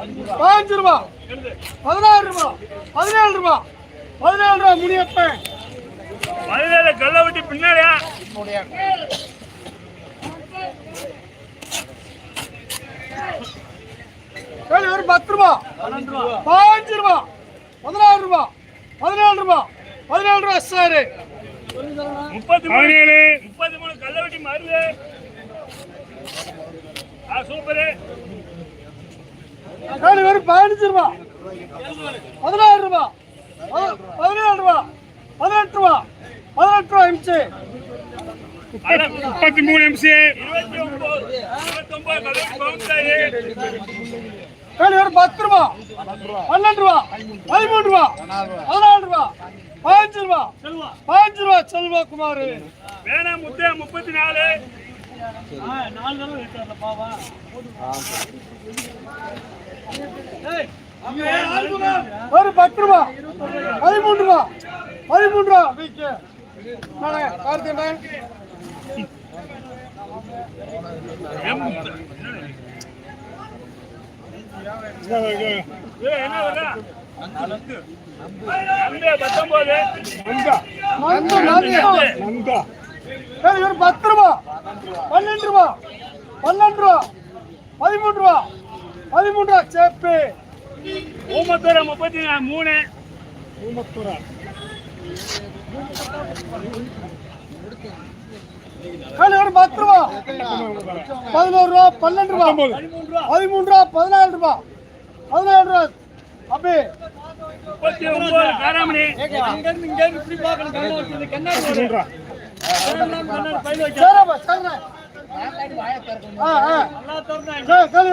பாஞ்சு ரூபா. பதினாறு ரூபா. பதினேழு ரூபா. பதினேழு ரூபா முனியப்பன் பதினேழு கல்ல வெட்டி பின்னாடியா? ஒரு பத்து ரூபா. பாஞ்சு ரூபா. பதினாறு ரூபா. பதினேழு ரூபா. பதினேழு ரூபா சார் முப்பத்தி பதினேழு. முப்பத்தி மூணு கல்ல வெட்டி மருது ஆ சூப்பரு. கேள்வி ஒரு பதினஞ்சு ரூபா. பதினாறு ரூபா. பத- பதினேழு ரூபா. பதினெட்டு ரூபா. பதினெட்டு ரூபா இன்ச்சு முப்பத்தி மூணு எம்சி கேள்வி ஒரு பத்து ரூபா. பன்னெண்டு ரூபா. பதிமூணு ரூபா. பதினாலு ரூபா. பாஞ்சு ரூபா. பாஞ்சு ரூபா செல்வா குமார். வேணா முத்தையா முப்பத்தி நாலு. ஒரு பத்து ரூபா பதிமூணு ரூபா பதிமூணு ரூபா வீக்கு கார்த்திகேயன் ஏய், என்ன விலை? நம்பே பத்தொன்பது நந்து, நந்து. ஏய், ஒரு பத்து ரூபா. பன்னெண்டு ரூபா. பன்னெண்டு ரூபா. பதிமூணு ரூபா. பதிமூணு ரூபா சேப்பு. ஊமத்தூர முப்பத்தி மூணு. ஏய், ஒரு பத்து ரூபா. பதினோரு ரூபா பன்னெண்டு ரூபா. பதிமூணு ரூபா பதினாலு ரூபா. பதினேழு ரூபா. அப்படி முப்பத்தி ஒன்பது காராமணி. ஏய், சரி,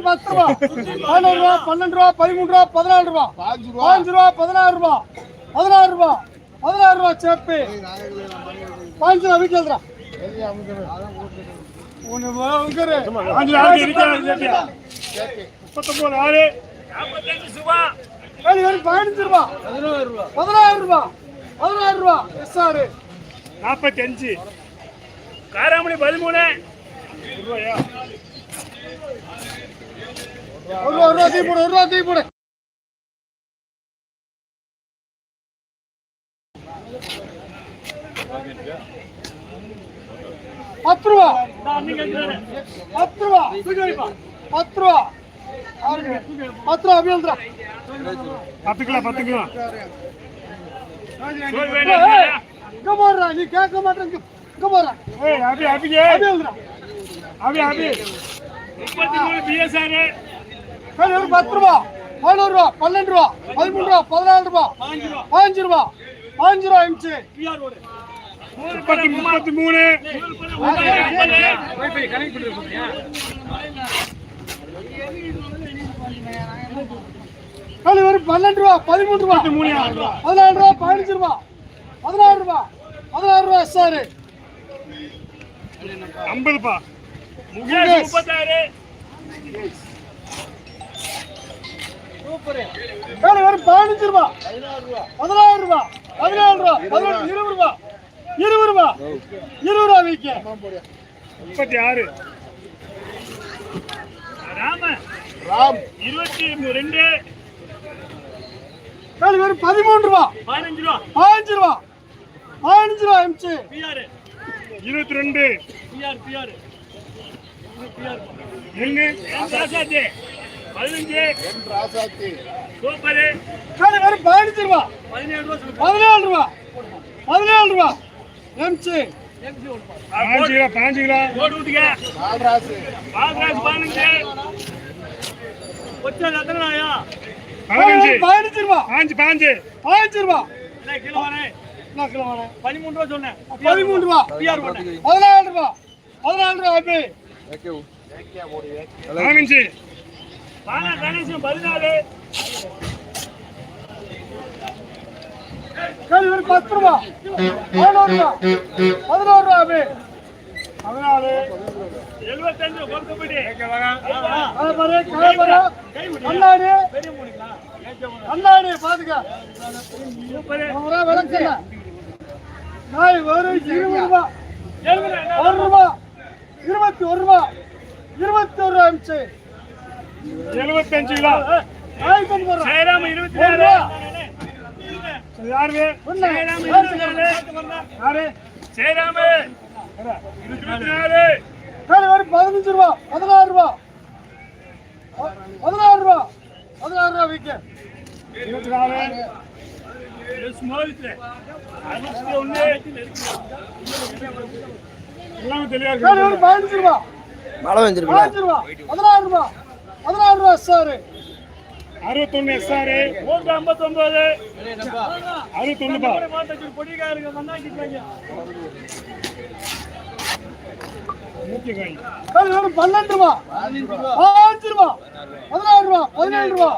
பத்து ரூபா ரூபா பன்னெண்டு ரூபா பதிமூணு ரூபா பதினாலு ரூபா பாஞ்சு ரூபா பதினாறு ரூபா பதினாறு ரூபா பதினாறு ரூபா சேப்பு பாஞ்சு ரூபா எழுதுறா ஒன்று முப்பத்தொன்பது ஆறு நாற்பத்தஞ்சு சுபா ஏழு பேருக்கு பதினஞ்சு ரூபா. பதினாறு ரூபா. பதினாறு ரூபா. எஸ் ஆறு நாற்பத்தி அஞ்சு காராமணி பதிமூணு. ரூபாயா ஒரு ரூபா ஒரு ரூபா தீ போடு ஒரு ரூபா தீ போடு. பத்து ரூபா. பத்து ரூபா. பத்து ரூபா. பத்து ரூபா அப்படி வந்துடா பத்து கிலோ பத்து கிலோ இங்க போடுறா நீ கேட்க மாட்டேங்க இங்க போடுறா. ஏய் அபி அபி அப்படி வந்துடா அபி அபி. முப்பத்தி மூணு பிஎஸ்ஆர் சரி ஒரு பத்து ரூபா பதினோரு ரூபா பன்னெண்டு ரூபா பதிமூணு ரூபா பதினாலு ரூபா பாஞ்சு ரூபா பாஞ்சு ரூபா எம்சி முப்பத்தி முப்பத்தி மூணு. காலி வரும் பன்னெண்டு ரூபா பதிமூணு ரூபா. பதினாலு ரூபா பதினஞ்சு ரூபா. பதினாறு ரூபா. பதினாறு ரூபா சார் ஐம்பதுப்பா. வரும் பதினஞ்சு ரூபா. பதினாறு ரூபா. பதினேழு ரூபா. பதினெட்டு இருபது ரூபா. இருபது ரூபா. இருபது ரூபா வீக்க. முப்பத்தி ஆறு ராம. ராம். இருபத்தி ரெண்டு. காலி வரும் பதிமூணு ரூபா. பதினஞ்சு ரூபா. பதினஞ்சு ரூபா. பதினஞ்சு ரூபா எம்சி பிஆர் இருபத்தி ரெண்டு. பிஆர் பிஆர் என்ன? ராசாத்தி. பதினஞ்சு. ரூபா. பதினேழு ரூபா பதினேழு ரூபா. பதினேழு ரூபா. எம்சி பாஞ்சு கிலோ பாஞ்சு கிலோ. விட்டுக்க பால்ராஜ் பதினஞ்சு. பதினஞ்சு. ரூபா. பாஞ்சு பாஞ்சு பதினஞ்சு ரூபா. கிலோ வரேன் என்ன கிலோ வரேன் பதிமூணு ரூபா சொன்னேன். பதிமூணு ரூபா. பதினாலு ரூபா. பதினாலு ரூபா. அப்படி பதினஞ்சு. பதினாலு. ஒரு பத்து ரூபா. பதினோரு ரூபா. பதினோரு ரூபா அப்படி பதினாலு. எழுபத்தஞ்சு கொடுக்கப்படி கலப்பரு கலப்பரு. கண்ணாடி கண்ணாடி பாத்துக்க. ஒரு ரூபா விளக்கல. நாய் ஒரு இருபது ரூபா. ஒரு ரூபா. இருபத்தி ஒரு ரூபா. இருபத்தி ஒரு ரூபா அமிச்சு. எழுபத்தஞ்சு கிலோ. ஆயிரத்தி இருபத்தி ரூபா. யாரு? யாரு? ஜெயராம் ஒரு பதினஞ்சு ரூபா பதினாறு ரூபா. பதினாறு ரூபா. பதினாறு ரூபா விற்க இருபத்தி நாலு. பதினஞ்சு ரூபா. மழை வந்துருக்குல்ல பதினஞ்சு ரூபா. பதினாறு ரூபா. பதினாறு ரூபா சார் அறுபத்தொன்னு எஸ்ஆர் ஓட்டு ஐம்பத்தொன்பது அறுபத்தொன்னு பா நூத்தி காய் சரி ஒரு பன்னெண்டு ரூபா. பாஞ்சு ரூபா. பதினாறு ரூபா. பதினேழு ரூபா.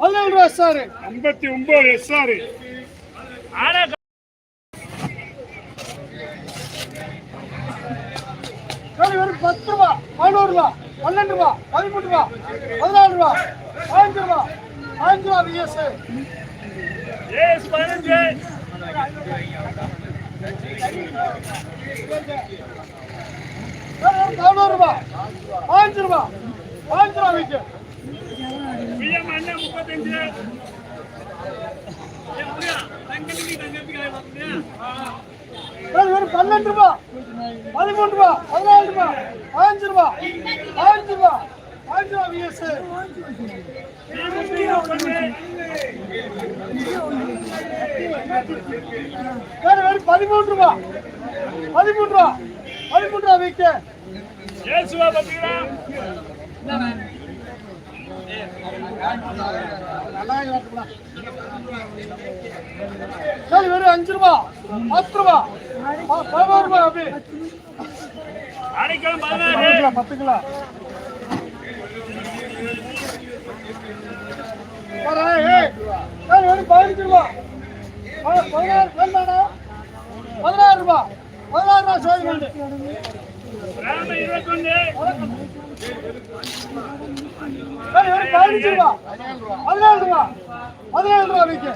பதினேழு ரூபா சார் ஐம்பத்தி ஒன்பது எஸ்ஆர் சரி ஒரு பத்து ரூபா. பதினோரு ரூபா. பன்னெண்டு ரூபா. பதிமூணு ரூபா. பதினாலு ரூபா. பாஞ்சு ரூபா. பாஞ்சு ரூபா விஎஸ் பதினஞ்சு. சரி ஒரு ரூபா. பாஞ்சு ரூபா பாஞ்சு ரூபா விற்க பிஎம் முப்பத்தஞ்சு ஒரு பன்னெண்டு ரூபா பதிமூணு ரூபா பதினாலு ரூபா பாஞ்சு ரூபா பாஞ்சு ரூபா பாஞ்சு ரூபா விஎஸ் ஒரு பதிமூணு ரூபா பதிமூணு ரூபா. விற்க ஏசுவா பாத்தீங்களா சரி வெறும் அஞ்சு ரூபா பத்து ரூபா. ப- பதினோரு ரூபா அப்படி. பத்து பதினாறு கிலோ வெறும் பதினஞ்சு ரூபா. பதினாறு பதினாறு ரூபா. பதினாறு ரூபா சோதி வேண்டு பதினஞ்சு ரூபா. பதினேழு ரூபா. பதினேழு ரூபா இருபத்தெட்டு.